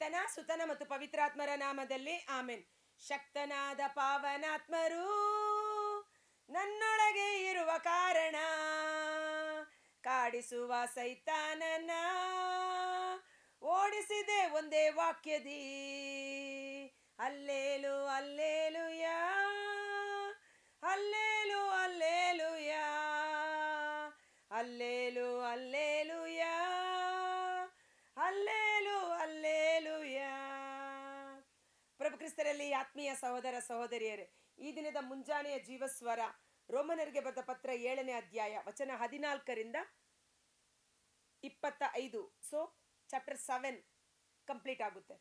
ಪಿತನ ಸುತನ ಮತ್ತು ಪವಿತ್ರಾತ್ಮರ ನಾಮದಲ್ಲಿ ಆಮೆನ್. ಶಕ್ತನಾದ ಪಾವನಾತ್ಮರು, ನನ್ನೊಳಗೆ ಇರುವ ಕಾರಣ, ಕಾಡಿಸುವ ಸೈತಾನನ, ಓಡಿಸಿದೆ ಒಂದೇ ವಾಕ್ಯದಿ. ಅಲ್ಲೇಲು ಅಲ್ಲೇಲು ಆತ್ಮೀಯ ಸಹೋದರ ಸಹೋದರಿಯರೇ, ಈ ದಿನದ ಮುಂಜಾನೆಯ ಜೀವಸ್ವರ ರೋಮನರಿಗೆ ಬರೆದ ಪತ್ರ ಏಳನೇ ಅಧ್ಯಾಯ, ವಚನ ಹದಿನಾಲ್ಕರಿಂದ ಇಪ್ಪತ್ತ ಐದು ಸೊ ಚಾಪ್ಟರ್ ಸೆವೆನ್ ಕಂಪ್ಲೀಟ್ ಆಗುತ್ತೆ.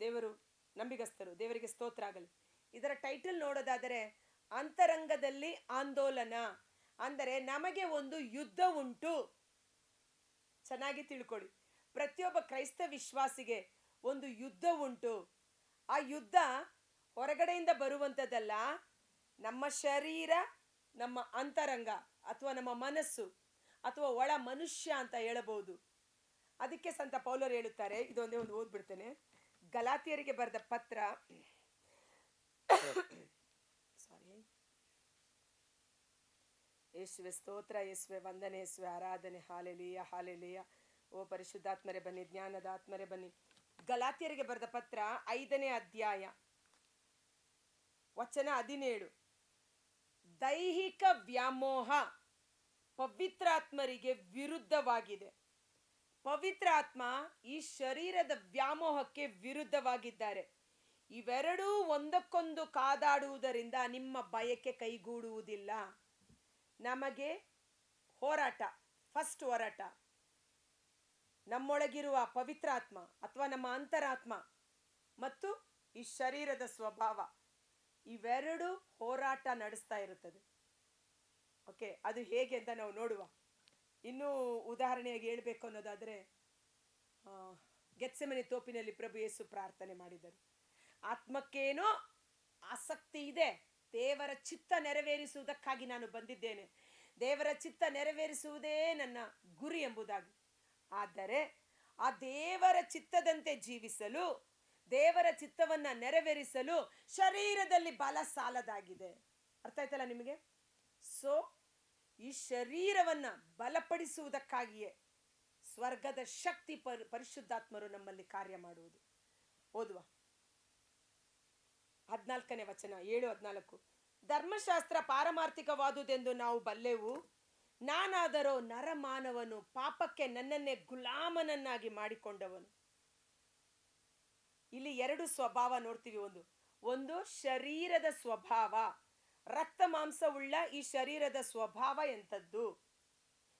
ದೇವರು ನಂಬಿಗಸ್ತರು, ದೇವರಿಗೆ ಸ್ತೋತ್ರ ಆಗಲಿ. ಇದರ ಟೈಟಲ್ ನೋಡೋದಾದರೆ, ಅಂತರಂಗದಲ್ಲಿ ಆಂದೋಲನ. ಅಂದರೆ, ನಮಗೆ ಒಂದು ಯುದ್ಧ ಉಂಟು. ಚೆನ್ನಾಗಿ ತಿಳ್ಕೊಳ್ಳಿ. ಪ್ರತಿಯೊಬ್ಬ ಕ್ರೈಸ್ತ ವಿಶ್ವಾಸಿಗೆ ಒಂದು ಯುದ್ಧ ಉಂಟು. ಆ ಯುದ್ಧ ಹೊರಗಡೆಯಿಂದ ಬರುವಂಥದ್ದಲ್ಲ, ನಮ್ಮ ಶರೀರ, ನಮ್ಮ ಅಂತರಂಗ ಅಥವಾ ನಮ್ಮ ಮನಸ್ಸು ಅಥವಾ ಒಳ ಮನುಷ್ಯ ಅಂತ ಹೇಳಬಹುದು. ಅದಕ್ಕೆ ಸಂತ ಪೌಲರು ಹೇಳುತ್ತಾರೆ ಇದೊಂದೇ ಒಂದು ಓದ್ಬಿಡ್ತೇನೆ. ಗಲಾತಿಯರಿಗೆ ಬರೆದ ಪತ್ರ ಸಾರಿ ಯೇಸುವೆ ಸ್ತೋತ್ರ, ಯೇಸುವೆ ವಂದನೆ, ಯೇಸುವೆ ಆರಾಧನೆ, ಹಾಲೆಲಿಯ ಹಾಲೆಲಿಯ. ಓ ಪರಿಶುದ್ಧಾತ್ಮರೆ ಬನ್ನಿ ಜ್ಞಾನದ ಆತ್ಮರೆ ಬನ್ನಿ. ಗಲಾತಿಯರಿಗೆ ಬರೆದ ಪತ್ರ ಐದನೇ ಅಧ್ಯಾಯ, ವಚನ ಹದಿನೇಳು. ದೈಹಿಕ ವ್ಯಾಮೋಹ ಪವಿತ್ರಾತ್ಮರಿಗೆ ವಿರುದ್ಧವಾಗಿದೆ. ಪವಿತ್ರಾತ್ಮ ಈ ಶರೀರದ ವ್ಯಾಮೋಹಕ್ಕೆ ವಿರುದ್ಧವಾಗಿದ್ದಾರೆ. ಇವೆರಡೂ ಒಂದಕ್ಕೊಂದು ಕಾದಾಡುವುದರಿಂದ ನಿಮ್ಮ ಬಯಕೆ ಕೈಗೂಡುವುದಿಲ್ಲ. ನಮಗೆ ಹೋರಾಟ ಫಸ್ಟ್ ಹೋರಾಟ. ನಮ್ಮೊಳಗಿರುವ ಪವಿತ್ರಾತ್ಮ ಅಥವಾ ನಮ್ಮ ಅಂತರಾತ್ಮ ಮತ್ತು ಈ ಶರೀರದ ಸ್ವಭಾವ ಇವೆರಡು ಹೋರಾಟ ನಡೆಸ್ತಾ ಇರುತ್ತದೆ. ಓಕೆ ಅದು ಹೇಗೆ ಅಂತ ನಾವು ನೋಡುವ. ಇನ್ನೂ ಉದಾಹರಣೆಯಾಗಿ ಹೇಳಬೇಕು ಅನ್ನೋದಾದರೆ ಗೆತ್ಸೆಮನೆ ತೋಪಿನಲ್ಲಿ ಪ್ರಭು ಯೇಸು ಪ್ರಾರ್ಥನೆ ಮಾಡಿದರು. ಆತ್ಮಕ್ಕೇನೋ ಆಸಕ್ತಿ ಇದೆ, ದೇವರ ಚಿತ್ತ ನೆರವೇರಿಸುವುದಕ್ಕಾಗಿ ನಾನು ಬಂದಿದ್ದೇನೆ. ದೇವರ ಚಿತ್ತ ನೆರವೇರಿಸುವುದೇ ನನ್ನ ಗುರಿ ಎಂಬುದಾಗಿ. ಆದರೆ ಆ ದೇವರ ಚಿತ್ತದಂತೆ ಜೀವಿಸಲು, ದೇವರ ಚಿತ್ತವನ್ನ ನೆರವೇರಿಸಲು ಶರೀರದಲ್ಲಿ ಬಲ ಸಾಲದಾಗಿದೆ. ಅರ್ಥ ಆಯ್ತಲ್ಲ ನಿಮಗೆ? ಸೊ ಈ ಶರೀರವನ್ನ ಬಲಪಡಿಸುವುದಕ್ಕಾಗಿಯೇ ಸ್ವರ್ಗದ ಶಕ್ತಿ ಪರಿ, ಪರಿಶುದ್ಧಾತ್ಮರು ನಮ್ಮಲ್ಲಿ ಕಾರ್ಯ ಮಾಡುವುದು. ಓದುವ. ಹದಿನಾಲ್ಕನೇ ವಚನ, ಏಳು ಹದಿನಾಲ್ಕು. ಧರ್ಮಶಾಸ್ತ್ರ ಪಾರಮಾರ್ಥಿಕವಾದುದೆಂದು ನಾವು ಬಲ್ಲೆವು ನಾನಾದರೋ ನರಮಾನವನು ಪಾಪಕ್ಕೆ ನನ್ನನ್ನೇ ಗುಲಾಮನನ್ನಾಗಿ ಮಾಡಿಕೊಂಡವನು. ಇಲ್ಲಿ ಎರಡು ಸ್ವಭಾವ ನೋಡ್ತೀವಿ ಒಂದು. ಒಂದು ಶರೀರದ ಸ್ವಭಾವ. ರಕ್ತ ಮಾಂಸವುಳ್ಳ ಈ ಶರೀರದ ಸ್ವಭಾವ ಎಂಥದ್ದು?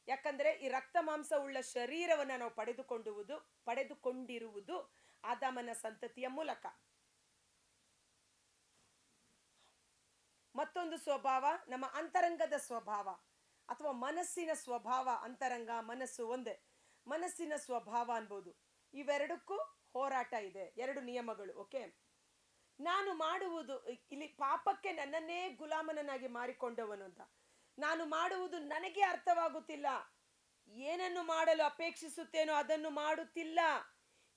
ಯಾಕಂದ್ರೆ ಈ ರಕ್ತ ಮಾಂಸವುಳ್ಳ ಶರೀರವನ್ನು ನಾವು ಪಡೆದುಕೊಂಡುವುದು, ಪಡೆದುಕೊಂಡಿರುವುದು ಆದಾಮನ ಸಂತತಿಯ ಮೂಲಕ. ಮತ್ತೊಂದು ಸ್ವಭಾವ ನಮ್ಮ ಅಂತರಂಗದ ಸ್ವಭಾವ. ಅಥವಾ ಮನಸ್ಸಿನ ಸ್ವಭಾವ ಅಂತರಂಗ, ಮನಸ್ಸು ಒಂದೇ. ಮನಸ್ಸಿನ ಸ್ವಭಾವ ಅನ್ಬೋದು. ಇವೆರಡಕ್ಕೂ ಹೋರಾಟ ಇದೆ. ಎರಡು ನಿಯಮಗಳು, ಓಕೆ? ನಾನು ಮಾಡುವುದು, ಇಲ್ಲಿ ಪಾಪಕ್ಕೆ ನನ್ನನ್ನೇ ಗುಲಾಮನನ್ನಾಗಿ ಮಾರಿಕೊಂಡವನು ಅಂತ. ನಾನು ಮಾಡುವುದು ನನಗೆ ಅರ್ಥವಾಗುತ್ತಿಲ್ಲ. ಏನನ್ನು ಮಾಡಲು ಅಪೇಕ್ಷಿಸುತ್ತೇನೋ ಅದನ್ನು ಮಾಡುತ್ತಿಲ್ಲ.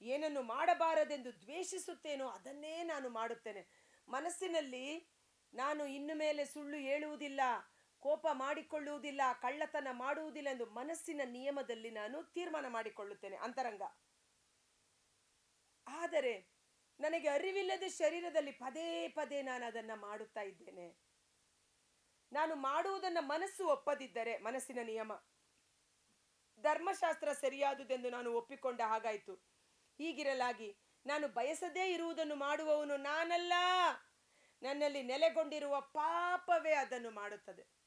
ಏನನ್ನು ಮಾಡಬಾರದೆಂದು ದ್ವೇಷಿಸುತ್ತೇನೋ ಅದನ್ನೇ ನಾನು ಮಾಡುತ್ತೇನೆ. ಮನಸ್ಸಿನಲ್ಲಿ ನಾನು ಇನ್ನು ಮೇಲೆ ಸುಳ್ಳು ಹೇಳುವುದಿಲ್ಲ. ಕೋಪ ಮಾಡಿಕೊಳ್ಳುವುದಿಲ್ಲ, ಕಳ್ಳತನ ಮಾಡುವುದಿಲ್ಲ ಎಂದು ಮನಸ್ಸಿನ ನಿಯಮದಲ್ಲಿ ನಾನು ತೀರ್ಮಾನ ಮಾಡಿಕೊಳ್ಳುತ್ತೇನೆ, ಅಂತರಂಗ. ಆದರೆ ನನಗೆ ಅರಿವಿಲ್ಲದೆ ಶರೀರದಲ್ಲಿ ಪದೇ ಪದೇ ನಾನು ಅದನ್ನು ಮಾಡುತ್ತಾ ಇದ್ದೇನೆ. ನಾನು ಮಾಡುವುದನ್ನ ಮನಸ್ಸು ಒಪ್ಪದಿದ್ದರೆ, ಮನಸ್ಸಿನ ನಿಯಮ. ಧರ್ಮಶಾಸ್ತ್ರ ಸರಿಯಾದುದೆಂದು ನಾನು ಒಪ್ಪಿಕೊಂಡ ಹಾಗಾಯಿತು. ಹೀಗಿರಲಾಗಿ ನಾನು ಬಯಸದೇ ಇರುವುದನ್ನು ಮಾಡುವವನು ನಾನಲ್ಲ. ನನ್ನಲ್ಲಿ ನೆಲೆಗೊಂಡಿರುವ ಪಾಪವೇ ಅದನ್ನು ಮಾಡುತ್ತದೆ.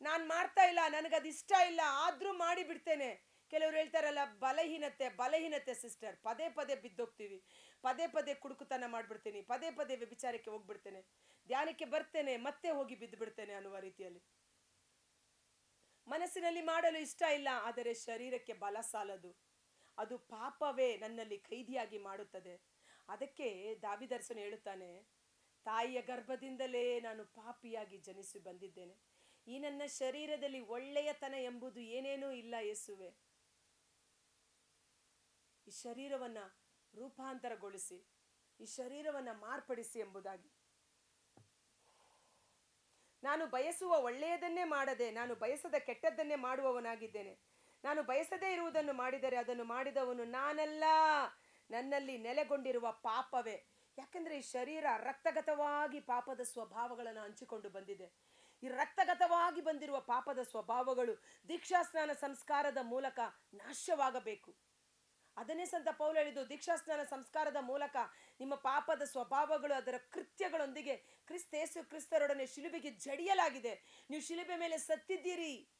ನಾನು ಮಾಡ್ತಾ ಇಲ್ಲ ನನಗದು ಇಷ್ಟ ಇಲ್ಲ, ಆದರೂ ಮಾಡಿಬಿಡ್ತೇನೆ. ಕೆಲವರು ಹೇಳ್ತಾರಲ್ಲ, ಬಲಹೀನತೆ ಬಲಹೀನತೆ ಸಿಸ್ಟರ್. ಪದೇ ಪದೇ ಬಿದ್ದೋಗ್ತೀವಿ. ಪದೇ ಪದೇ ಕುಡುಕುತನ ಮಾಡಿಬಿಡ್ತೀನಿ. ಪದೇ ಪದೇ ವ್ಯಭಿಚಾರಕ್ಕೆ ಹೋಗ್ಬಿಡ್ತೇನೆ. ಧ್ಯಾನಕ್ಕೆ ಬರ್ತೇನೆ, ಮತ್ತೆ ಹೋಗಿ ಬಿದ್ದು ಬಿಡ್ತೇನೆ ಅನ್ನುವ ರೀತಿಯಲ್ಲಿ. ಮನಸ್ಸಿನಲ್ಲಿ ಮಾಡಲು ಇಷ್ಟ ಇಲ್ಲ, ಆದರೆ ಶರೀರಕ್ಕೆ ಬಲ ಸಾಲದು. ಅದು ಪಾಪವೇ ನನ್ನಲ್ಲಿ ಖೈದಿಯಾಗಿ ಮಾಡುತ್ತದೆ. ಅದಕ್ಕೆ ದಾವಿದರ್ಶನ ಹೇಳುತ್ತಾನೆ, ತಾಯಿಯ ಗರ್ಭದಿಂದಲೇ ನಾನು ಪಾಪಿಯಾಗಿ ಜನಿಸಿ ಬಂದಿದ್ದೇನೆ. ಈ ನನ್ನ ಶರೀರದಲ್ಲಿ ಒಳ್ಳೆಯತನ ಎಂಬುದು ಏನೇನೂ ಇಲ್ಲ ಯೇಸುವೆ. ಈ ಶರೀರವನ್ನು ರೂಪಾಂತರಗೊಳಿಸಿ, ಈ ಶರೀರವನ್ನು ಮಾರ್ಪಡಿಸಿ ಎಂಬುದಾಗಿ. ನಾನು ಬಯಸುವ ಒಳ್ಳೆಯದನ್ನೇ ಮಾಡದೆ, ನಾನು ಬಯಸದ ಕೆಟ್ಟದ್ದನ್ನೇ ಮಾಡುವವನಾಗಿದ್ದೇನೆ. ನಾನು ಬಯಸದೇ ಇರುವುದನ್ನು ಮಾಡಿದರೆ ಅದನ್ನು ಮಾಡಿದವನು ನಾನಲ್ಲ. ನನ್ನಲ್ಲಿ ನೆಲೆಗೊಂಡಿರುವ ಪಾಪವೇ. ಯಾಕಂದ್ರೆ ಈ ಶರೀರ ರಕ್ತಗತವಾಗಿ ಪಾಪದ ಸ್ವಭಾವಗಳನ್ನು ಹಂಚಿಕೊಂಡು ಬಂದಿದೆ. ಈ ರಕ್ತಗತವಾಗಿ ಬಂದಿರುವ ಪಾಪದ ಸ್ವಭಾವಗಳು ದೀಕ್ಷಾಸ್ನಾನ ಸಂಸ್ಕಾರದ ಮೂಲಕ ನಾಶವಾಗಬೇಕು. ಅದನ್ನೇ ಸಂತ ಪೌಲ ಹೇಳಿದ್ದು, ದೀಕ್ಷಾಸ್ನಾನ ಸಂಸ್ಕಾರದ ಮೂಲಕ ನಿಮ್ಮ ಪಾಪದ ಸ್ವಭಾವಗಳು ಅದರ ಕೃತ್ಯಗಳೊಂದಿಗೆ ಕ್ರಿಸ್ತೇಸು ಕ್ರಿಸ್ತರೊಡನೆ ಶಿಲುಬೆಗೆ ಜಡಿಯಲಾಗಿದೆ. ನೀವು ಶಿಲುಬೆ ಮೇಲೆ ಸತ್ತಿದ್ದೀರಿ.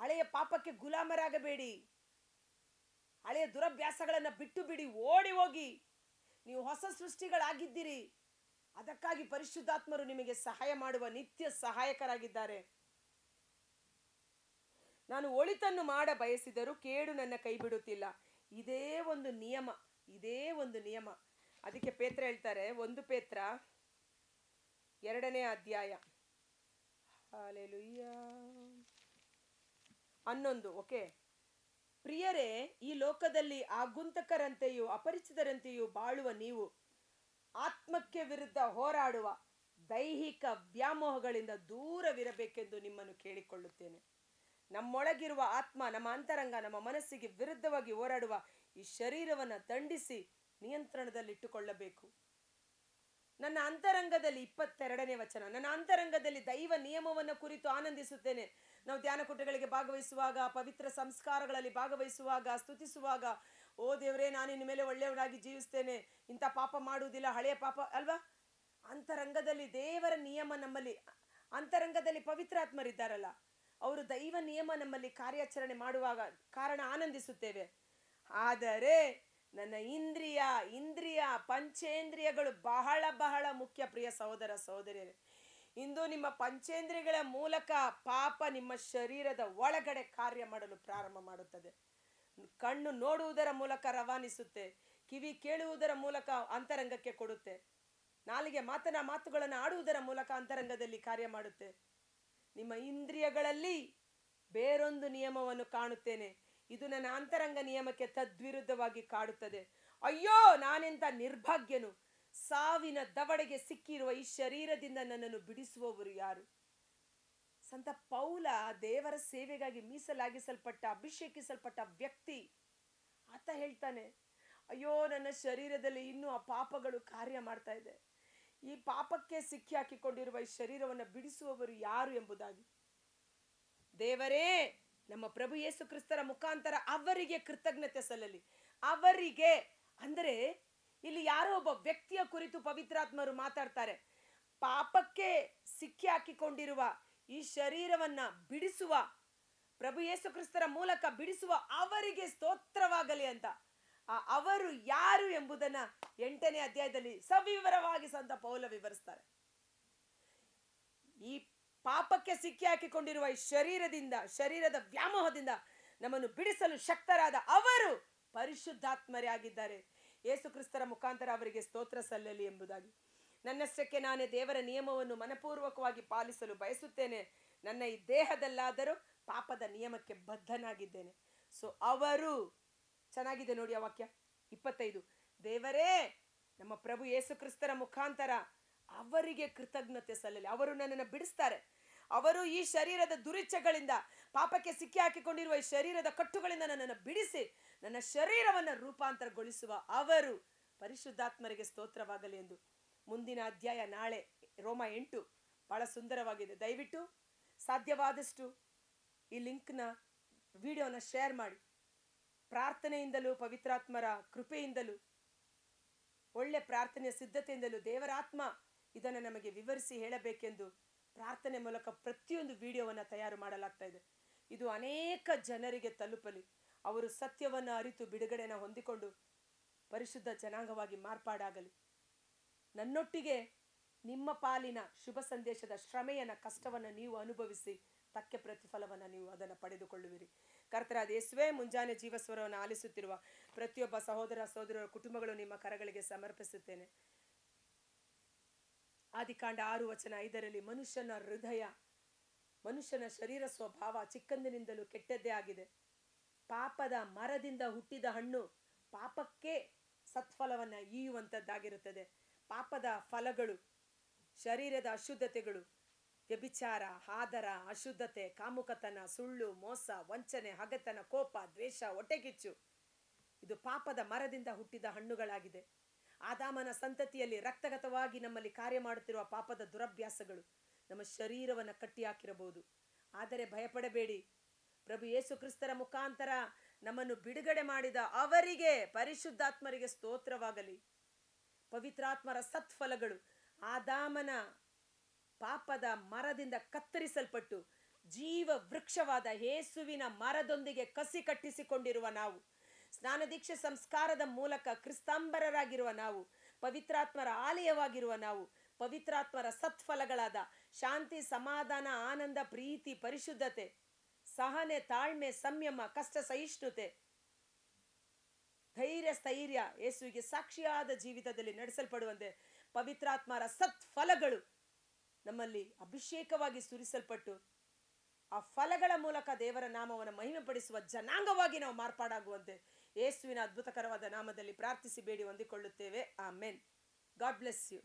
ಹಳೆಯ ಪಾಪಕ್ಕೆ ಗುಲಾಮರಾಗಬೇಡಿ. ಹಳೆಯ ದುರಭ್ಯಾಸಗಳನ್ನು ಬಿಟ್ಟು ಬಿಡಿ, ಓಡಿ ಹೋಗಿ. ನೀವು ಹೊಸ ಸೃಷ್ಟಿಗಳಾಗಿದ್ದೀರಿ. ಅದಕ್ಕಾಗಿ ಪರಿಶುದ್ಧಾತ್ಮರು ನಿಮಗೆ ಸಹಾಯ ಮಾಡುವ ನಿತ್ಯ ಸಹಾಯಕರಾಗಿದ್ದಾರೆ. ನಾನು ಒಳಿತನ್ನು ಮಾಡ ಬಯಸಿದರೂ ಕೇಡು ನನ್ನ ಕೈ ಬಿಡುತ್ತಿಲ್ಲ. ಇದೇ ಒಂದು ನಿಯಮ, ಇದೇ ಒಂದು ನಿಯಮ. ಅದಕ್ಕೆ ಪೇತ್ರ ಹೇಳ್ತಾರೆ, ಒಂದು ಪೇತ್ರ, ಎರಡನೇ ಅಧ್ಯಾಯ. ಹನ್ನೊಂದು, ಓಕೆ. ಪ್ರಿಯರೇ, ಈ ಲೋಕದಲ್ಲಿ ಆಗುಂತಕರಂತೆಯೂ ಅಪರಿಚಿತರಂತೆಯೂ ಬಾಳುವ ನೀವು. ಆತ್ಮಕ್ಕೆ ವಿರುದ್ಧ ಹೋರಾಡುವ ದೈಹಿಕ ವ್ಯಾಮೋಹಗಳಿಂದ ದೂರವಿರಬೇಕೆಂದು ನಿಮ್ಮನ್ನು ಕೇಳಿಕೊಳ್ಳುತ್ತೇನೆ. ನಮ್ಮೊಳಗಿರುವ ಆತ್ಮ, ನಮ್ಮ ಅಂತರಂಗ, ನಮ್ಮ ಮನಸ್ಸಿಗೆ ವಿರುದ್ಧವಾಗಿ ಹೋರಾಡುವ ಈ ಶರೀರವನ್ನು ದಂಡಿಸಿ ನಿಯಂತ್ರಣದಲ್ಲಿಟ್ಟುಕೊಳ್ಳಬೇಕು. ನನ್ನ ಅಂತರಂಗದಲ್ಲಿ ಇಪ್ಪತ್ತೆರಡನೇ ವಚನ, ನನ್ನ ಅಂತರಂಗದಲ್ಲಿ ದೈವ ನಿಯಮವನ್ನು ಕುರಿತು ಆನಂದಿಸುತ್ತೇನೆ. ನಾವು ಧ್ಯಾನಕೂಟಗಳಿಗೆ ಭಾಗವಹಿಸುವಾಗ, ಪವಿತ್ರ ಸಂಸ್ಕಾರಗಳಲ್ಲಿ ಭಾಗವಹಿಸುವಾಗ, ಸ್ತುತಿಸುವಾಗ ಓ ದೇವರೇ, ನಾನು ಇನ್ನು ಮೇಲೆ ಒಳ್ಳೆಯವನಾಗಿ ಜೀವಿಸ್ತೇನೆ. ಇಂಥ ಪಾಪ ಮಾಡುವುದಿಲ್ಲ, ಹಳೆಯ ಪಾಪ ಅಲ್ವಾ? ಅಂತರಂಗದಲ್ಲಿ ದೇವರ ನಿಯಮ ನಮ್ಮಲ್ಲಿ, ಅಂತರಂಗದಲ್ಲಿ ಪವಿತ್ರಾತ್ಮರಿದ್ದಾರಲ್ಲ ಅವರು ದೈವ ನಿಯಮ ನಮ್ಮಲ್ಲಿ ಕಾರ್ಯಾಚರಣೆ ಮಾಡುವಾಗ ಕಾರಣ ಆನಂದಿಸುತ್ತೇವೆ. ಆದರೆ ನನ್ನ ಇಂದ್ರಿಯ ಇಂದ್ರಿಯ, ಪಂಚೇಂದ್ರಿಯಗಳು ಬಹಳ ಬಹಳ ಮುಖ್ಯ, ಪ್ರಿಯ ಸಹೋದರ ಸಹೋದರಿಯರೇ. ಇಂದು ನಿಮ್ಮ ಪಂಚೇಂದ್ರಿಯಗಳ ಮೂಲಕ ಪಾಪ ನಿಮ್ಮ ಶರೀರದ ಒಳಗಡೆ ಕಾರ್ಯ ಮಾಡಲು ಪ್ರಾರಂಭ ಮಾಡುತ್ತದೆ. ಕಣ್ಣು ನೋಡುವುದರ ಮೂಲಕ ರವಾನಿಸುತ್ತೆ, ಕಿವಿ ಕೇಳುವುದರ ಮೂಲಕ ಅಂತರಂಗಕ್ಕೆ ಕೊಡುತ್ತೆ, ನಾಲಿಗೆ ಮಾತನ ಮಾತುಗಳನ್ನು ಆಡುವುದರ ಮೂಲಕ ಅಂತರಂಗದಲ್ಲಿ ಕಾರ್ಯ ಮಾಡುತ್ತೆ. ನಿಮ್ಮ ಇಂದ್ರಿಯಗಳಲ್ಲಿ ಬೇರೊಂದು ನಿಯಮವನ್ನು ಕಾಣುತ್ತೇನೆ. ಇದು ನನ್ನ ಅಂತರಂಗ ನಿಯಮಕ್ಕೆ ತದ್ವಿರುದ್ಧವಾಗಿ ಕಾಡುತ್ತದೆ. ಅಯ್ಯೋ ನಾನೆಂತ ನಿರ್ಭಾಗ್ಯನು. ಸಾವಿನ ದವಡೆಗೆ ಸಿಕ್ಕಿರುವ ಈ ಶರೀರದಿಂದ ನನ್ನನ್ನು ಬಿಡಿಸುವವರು ಯಾರು? ಸಂತ ಪೌಲ ದೇವರ ಸೇವೆಗಾಗಿ ಮೀಸಲಾಗಿಸಲ್ಪಟ್ಟ, ಅಭಿಷೇಕಿಸಲ್ಪಟ್ಟ ವ್ಯಕ್ತಿ ಆತ ಹೇಳ್ತಾನೆ, ಅಯ್ಯೋ, ನನ್ನ ಶರೀರದಲ್ಲಿ ಇನ್ನೂ ಆ ಪಾಪಗಳು ಕಾರ್ಯ ಮಾಡ್ತಾ ಇದೆ. ಈ ಪಾಪಕ್ಕೆ ಸಿಕ್ಕಿ ಹಾಕಿಕೊಂಡಿರುವ ಈ ಶರೀರವನ್ನು ಬಿಡಿಸುವವರು ಯಾರು ಎಂಬುದಾಗಿ. ದೇವರೇ, ನಮ್ಮ ಪ್ರಭು ಯೇಸು ಕ್ರಿಸ್ತರ ಮುಖಾಂತರ ಅವರಿಗೆ ಕೃತಜ್ಞತೆ ಸಲ್ಲಲಿ. ಅವರಿಗೆ, ಅಂದರೆ ಇಲ್ಲಿ ಯಾರೋ ಒಬ್ಬ ವ್ಯಕ್ತಿಯ ಕುರಿತು ಪವಿತ್ರಾತ್ಮರು ಮಾತಾಡ್ತಾರೆ, ಪಾಪಕ್ಕೆ ಸಿಕ್ಕಿ ಹಾಕಿಕೊಂಡಿರುವ ಈ ಶರೀರವನ್ನ ಬಿಡಿಸುವ, ಪ್ರಭು ಯೇಸು ಕ್ರಿಸ್ತರ ಮೂಲಕ ಬಿಡಿಸುವ ಅವರಿಗೆ ಸ್ತೋತ್ರವಾಗಲಿ ಅಂತ. ಆ ಅವರು ಯಾರು ಎಂಬುದನ್ನ ಎಂಟನೇ ಅಧ್ಯಾಯದಲ್ಲಿ ಸವಿವರವಾಗಿ ಸಂತ ಪೌಲ ವಿವರಿಸ್ತಾರೆ. ಈ ಪಾಪಕ್ಕೆ ಸಿಕ್ಕಿ ಹಾಕಿಕೊಂಡಿರುವ ಈ ಶರೀರದಿಂದ, ಶರೀರದ ವ್ಯಾಮೋಹದಿಂದ ನಮ್ಮನ್ನು ಬಿಡಿಸಲು ಶಕ್ತರಾದ ಅವರು ಪರಿಶುದ್ಧಾತ್ಮರೇ ಆಗಿದ್ದಾರೆ. ಯೇಸು ಕ್ರಿಸ್ತರ ಮುಖಾಂತರ ಅವರಿಗೆ ಸ್ತೋತ್ರ ಸಲ್ಲಲಿ ಎಂಬುದಾಗಿ. ನನ್ನಷ್ಟಕ್ಕೆ ನಾನೇ ದೇವರ ನಿಯಮವನ್ನು ಮನಪೂರ್ವಕವಾಗಿ ಪಾಲಿಸಲು ಬಯಸುತ್ತೇನೆ. ನನ್ನ ಈ ದೇಹದಲ್ಲಾದರೂ ಪಾಪದ ನಿಯಮಕ್ಕೆ ಬದ್ಧನಾಗಿದ್ದೇನೆ. ಸೊ ಅವರು, ಚೆನ್ನಾಗಿದೆ ನೋಡಿ ಆ ವಾಕ್ಯ. ಇಪ್ಪತ್ತೈದು. ದೇವರೇ, ನಮ್ಮ ಪ್ರಭು ಯೇಸು ಕ್ರಿಸ್ತರ ಮುಖಾಂತರ ಅವರಿಗೆ ಕೃತಜ್ಞತೆ ಸಲ್ಲಲಿ. ಅವರು ನನ್ನನ್ನು ಬಿಡಿಸ್ತಾರೆ. ಅವರು ಈ ಶರೀರದ ದುರಿಚ್ಛಗಳಿಂದ ಪಾಪಕ್ಕೆ ಸಿಕ್ಕಿ ಹಾಕಿಕೊಂಡಿರುವ ಈ ಶರೀರದ ಕಟ್ಟುಗಳಿಂದ ನನ್ನನ್ನು ಬಿಡಿಸಿ, ನನ್ನ ಶರೀರವನ್ನು ರೂಪಾಂತರಗೊಳಿಸುವ ಅವರು ಪರಿಶುದ್ಧಾತ್ಮರಿಗೆ ಸ್ತೋತ್ರವಾಗಲಿ ಎಂದು. ಮುಂದಿನ ಅಧ್ಯಾಯ ನಾಳೆ, ರೋಮ ಎಂಟು, ಬಹಳ ಸುಂದರವಾಗಿದೆ. ದಯವಿಟ್ಟು ಸಾಧ್ಯವಾದಷ್ಟು ಈ ಲಿಂಕ್ನ ವಿಡಿಯೋನ ಶೇರ್ ಮಾಡಿ. ಪ್ರಾರ್ಥನೆಯಿಂದಲೂ, ಪವಿತ್ರಾತ್ಮರ ಕೃಪೆಯಿಂದಲೂ, ಒಳ್ಳೆ ಪ್ರಾರ್ಥನೆಯ ಸಿದ್ಧತೆಯಿಂದಲೂ ದೇವರಾತ್ಮ ಇದನ್ನು ನಮಗೆ ವಿವರಿಸಿ ಹೇಳಬೇಕೆಂದು ಪ್ರಾರ್ಥನೆ ಮೂಲಕ ಪ್ರತಿಯೊಂದು ವಿಡಿಯೋವನ್ನು ತಯಾರು ಮಾಡಲಾಗ್ತಾ ಇದೆ. ಇದು ಅನೇಕ ಜನರಿಗೆ ತಲುಪಲಿ. ಅವರು ಸತ್ಯವನ್ನು ಅರಿತು ಬಿಡುಗಡೆನ ಹೊಂದಿಕೊಂಡು ಪರಿಶುದ್ಧ ಜನಾಂಗವಾಗಿ ಮಾರ್ಪಾಡಾಗಲಿ. ನನ್ನೊಟ್ಟಿಗೆ ನಿಮ್ಮ ಪಾಲಿನ ಶುಭ ಸಂದೇಶದ ಶ್ರಮೆಯನ್ನು ಕಷ್ಟವನ್ನು ನೀವು ಅನುಭವಿಸಿ, ತಕ್ಕೆ ಪ್ರತಿಫಲವನ್ನು ನೀವು ಅದನ್ನು ಪಡೆದುಕೊಳ್ಳುವಿರಿ. ಕರ್ತರಾದ ಯೇಸುವೆ, ಮುಂಜಾನೆ ಜೀವಸ್ವರವನ್ನು ಆಲಿಸುತ್ತಿರುವ ಪ್ರತಿಯೊಬ್ಬ ಸಹೋದರ ಸಹೋದರರ ಕುಟುಂಬಗಳು ನಿಮ್ಮ ಕರಗಳಿಗೆ ಸಮರ್ಪಿಸುತ್ತೇನೆ. ಆದಿಕಾಂಡ ಆರು ವಚನ ಐದರಲ್ಲಿ, ಮನುಷ್ಯನ ಹೃದಯ, ಮನುಷ್ಯನ ಶರೀರ ಸ್ವಭಾವ ಚಿಕ್ಕಂದಿನಿಂದಲೂ ಕೆಟ್ಟದ್ದೇ ಆಗಿದೆ. ಪಾಪದ ಮರದಿಂದ ಹುಟ್ಟಿದ ಹಣ್ಣು ಪಾಪಕ್ಕೆ ಸತ್ಫಲವನ್ನ ಈಯುವಂಥದ್ದಾಗಿರುತ್ತದೆ ಪಾಪದ ಫಲಗಳು, ಶರೀರದ ಅಶುದ್ಧತೆಗಳು, ವ್ಯಭಿಚಾರ ಹಾದರ ಅಶುದ್ಧತೆ, ಕಾಮುಕತನ, ಸುಳ್ಳು, ಮೋಸ, ವಂಚನೆ, ಹಗತನ, ಕೋಪ, ದ್ವೇಷ, ಹೊಟ್ಟೆಕಿಚ್ಚು. ಇದು ಪಾಪದ ಮರದಿಂದ ಹುಟ್ಟಿದ ಹಣ್ಣುಗಳಾಗಿದೆ. ಆದಾಮನ ಸಂತತಿಯಲ್ಲಿ ರಕ್ತಗತವಾಗಿ ನಮ್ಮಲ್ಲಿ ಕಾರ್ಯ ಮಾಡುತ್ತಿರುವ ಪಾಪದ ದುರಭ್ಯಾಸಗಳು ನಮ್ಮ ಶರೀರವನ್ನು ಕಟ್ಟಿಹಾಕಿರಬಹುದು. ಆದರೆ ಭಯಪಡಬೇಡಿ. ಪ್ರಭು ಯೇಸು ಕ್ರಿಸ್ತರ ಮುಖಾಂತರ ನಮ್ಮನ್ನು ಬಿಡುಗಡೆ ಮಾಡಿದ ಅವರಿಗೆ ಪರಿಶುದ್ಧಾತ್ಮರಿಗೆ ಸ್ತೋತ್ರವಾಗಲಿ. ಪವಿತ್ರಾತ್ಮರ ಸತ್ಫಲಗಳು. ಆದಾಮನ ಪಾಪದ ಮರದಿಂದ ಕತ್ತರಿಸಲ್ಪಟ್ಟು ಜೀವ ವೃಕ್ಷವಾದ ಹೇಸುವಿನ ಮರದೊಂದಿಗೆ ಕಸಿ ಕಟ್ಟಿಸಿಕೊಂಡಿರುವ ನಾವು, ಸ್ನಾನದೀಕ್ಷೆ ಸಂಸ್ಕಾರದ ಮೂಲಕ ಕ್ರಿಸ್ತಾಂಬರರಾಗಿರುವ ನಾವು, ಪವಿತ್ರಾತ್ಮರ ಆಲಯವಾಗಿರುವ ನಾವು, ಪವಿತ್ರಾತ್ಮರ ಸತ್ಫಲಗಳಾದ ಶಾಂತಿ, ಸಮಾಧಾನ, ಆನಂದ, ಪ್ರೀತಿ, ಪರಿಶುದ್ಧತೆ, ಸಹನೆ, ತಾಳ್ಮೆ, ಸಂಯಮ ಕಷ್ಟ ಸಹಿಷ್ಣುತೆ ಧೈರ್ಯ, ಸ್ಥೈರ್ಯ ಯೇಸುವಿಗೆ ಸಾಕ್ಷಿಯಾದ ಜೀವಿತದಲ್ಲಿ ನಡೆಸಲ್ಪಡುವಂತೆ ಪವಿತ್ರಾತ್ಮರ ಸತ್ಫಲಗಳು ನಮ್ಮಲ್ಲಿ ಅಭಿಷೇಕವಾಗಿ ಸುರಿಸಲ್ಪಟ್ಟು ಆ ಫಲಗಳ ಮೂಲಕ ದೇವರ ನಾಮವನ್ನು ಮಹಿಮೆಪಡಿಸುವ ಜನಾಂಗವಾಗಿ ನಾವು ಮಾರ್ಪಾಡಾಗುವಂತೆ ಯೇಸುವಿನ ಅದ್ಭುತಕರವಾದ ನಾಮದಲ್ಲಿ ಪ್ರಾರ್ಥಿಸಿ ಬೇಡಿ, ಹೊಂದಿಕೊಳ್ಳುತ್ತೇವೆ. ಆ ಮೆನ್ ಗಾಡ್ ಬ್ಲೆಸ್ ಯು.